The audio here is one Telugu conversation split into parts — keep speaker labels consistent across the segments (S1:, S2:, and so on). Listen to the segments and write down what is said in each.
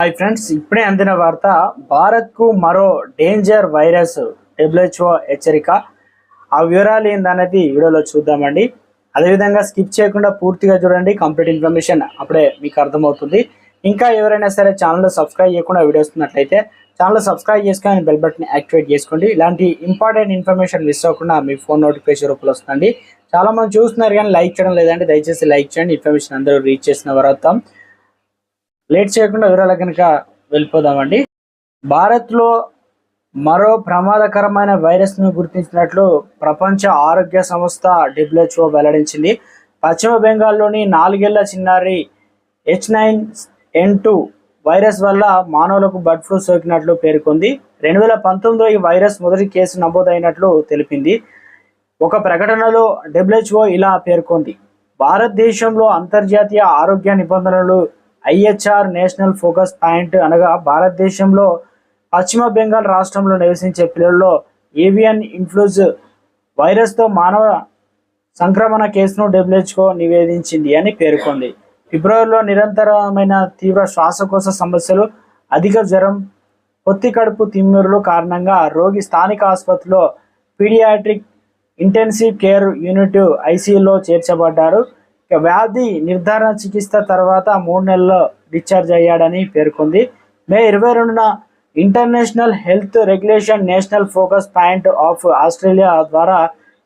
S1: హాయ్ ఫ్రెండ్స్ ఇప్పుడే అందిన వార్త భారత్కు మరో డేంజర్ వైరస్ డబ్ల్యూహెచ్ఓ హెచ్చరిక. ఆ వివరాలు ఏందనేది వీడియోలో చూద్దామండి. అదేవిధంగా స్కిప్ చేయకుండా పూర్తిగా చూడండి కంప్లీట్ ఇన్ఫర్మేషన్ అప్పుడే మీకు అర్థమవుతుంది. ఇంకా ఎవరైనా సరే ఛానల్ సబ్స్క్రైబ్ చేయకుండా వీడియో వస్తున్నట్లయితే ఛానల్ సబ్స్క్రైబ్ చేసుకొని బెల్ బటన్ యాక్టివేట్ చేసుకోండి. ఇలాంటి ఇంపార్టెంట్ ఇన్ఫర్మేషన్ మిస్ అవ్వకుండా మీ ఫోన్ నోటిఫికేషన్ రూపంలో వస్తుంది చాలా మంది చూస్తున్నారు కానీ లైక్ చేయడం లేదంటే దయచేసి లైక్ చేయండి. ఇన్ఫర్మేషన్ అందరూ రీచ్ చేసిన వరకు లేట్ చేయకుండా వివరాల కనుక వెళ్ళిపోదామండి. భారత్లో మరో ప్రమాదకరమైన వైరస్ను గుర్తించినట్లు ప్రపంచ ఆరోగ్య సంస్థ డబ్ల్యూహెచ్ఓ వెల్లడించింది. పశ్చిమ బెంగాల్లోని నాలుగేళ్ళ చిన్నారి H nine N two virus వల్ల మానవులకు బర్డ్ ఫ్లూ సోకినట్లు పేర్కొంది. రెండు వేల పంతొమ్మిదిలో ఈ వైరస్ మొదటి కేసు నమోదైనట్లు తెలిపింది. ఒక ప్రకటనలో డబ్ల్యూహెచ్ఓ ఇలా పేర్కొంది. భారతదేశంలో అంతర్జాతీయ ఆరోగ్య నిబంధనలు ఐహెచ్ఆర్ నేషనల్ ఫోకస్ పాయింట్ అనగా భారతదేశంలో పశ్చిమ బెంగాల్ రాష్ట్రంలో నివసించే పిల్లల్లో ఏవియన్ ఇన్ఫ్లూజ్ వైరస్తో మానవ సంక్రమణ కేసును డబ్ల్యూహెచ్ఓ నివేదించింది అని పేర్కొంది. ఫిబ్రవరిలో నిరంతరమైన తీవ్ర శ్వాసకోశ సమస్యలు అధిక జ్వరం పొత్తి కడుపు తిమ్మిరులు కారణంగా రోగి స్థానిక ఆసుపత్రిలో పీడియాట్రిక్ ఇంటెన్సివ్ కేర్ యూనిట్ ఐసీయూలో చేర్చబడ్డారు వ్యాధి నిర్ధారణ చికిత్స తర్వాత మూడు నెలల్లో డిశ్చార్జ్ అయ్యాడని పేర్కొంది. మే ఇరవై రెండున international health regulation national focus point of Australia ద్వారా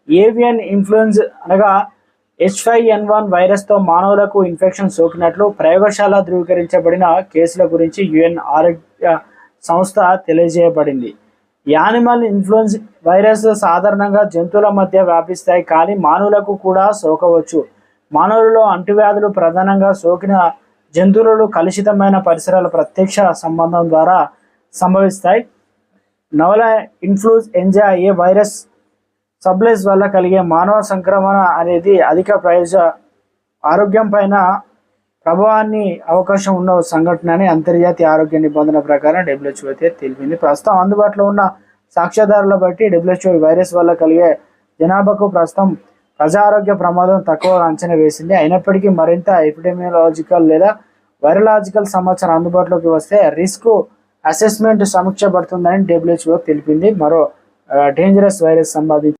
S1: ఏవియన్ ఇన్ఫ్లుయెన్స్ అనగా హెచ్ ఫైవ్ ఎన్ వన్ వైరస్తో మానవులకు ఇన్ఫెక్షన్ సోకినట్లు ప్రయోగశాల ధృవీకరించబడిన కేసుల గురించి యుఎన్ ఆరోగ్య సంస్థ తెలియజేయబడింది. యానిమల్ ఇన్ఫ్లుయెన్స్ వైరస్ సాధారణంగా జంతువుల మధ్య వ్యాపిస్తాయి కానీ మానవులకు కూడా సోకవచ్చు. మానవులలో అంటువ్యాధులు ప్రధానంగా సోకిన జంతువులు కలుషితమైన పరిసరాల ప్రత్యక్ష సంబంధం ద్వారా సంభవిస్తాయి. నవల ఇన్ఫ్లూజ్ ఎంజా ఏ వైరస్ సబ్లెస్ వల్ల కలిగే మానవ సంక్రమణ అనేది అధిక ప్రయోజ ఆరోగ్యం పైన ప్రభావాన్ని అవకాశం ఉన్న సంఘటన అని అంతర్జాతీయ ఆరోగ్య నిబంధన ప్రకారం డబ్ల్యూహెచ్ఓ అయితే తెలిపింది. ప్రస్తుతం అందుబాటులో ఉన్న సాక్ష్యాధారాల బట్టి డబ్ల్యూహెచ్ఓ వైరస్ వల్ల కలిగే జనాభాకు ప్రస్తుతం ప్రజా ఆరోగ్య ప్రమాదం తక్కువ అంచనా వేసింది. అయినప్పటికీ మరింత ఎపిడెమియాలజికల్ లేదా వైరలాజికల్ సమాచారం అందుబాటులోకి వస్తే రిస్క్ అసెస్మెంట్ సమీక్ష పడుతుందని డబ్ల్యూహెచ్ఓ తెలిపింది. మరో డేంజరస్ వైరస్ సంబంధించి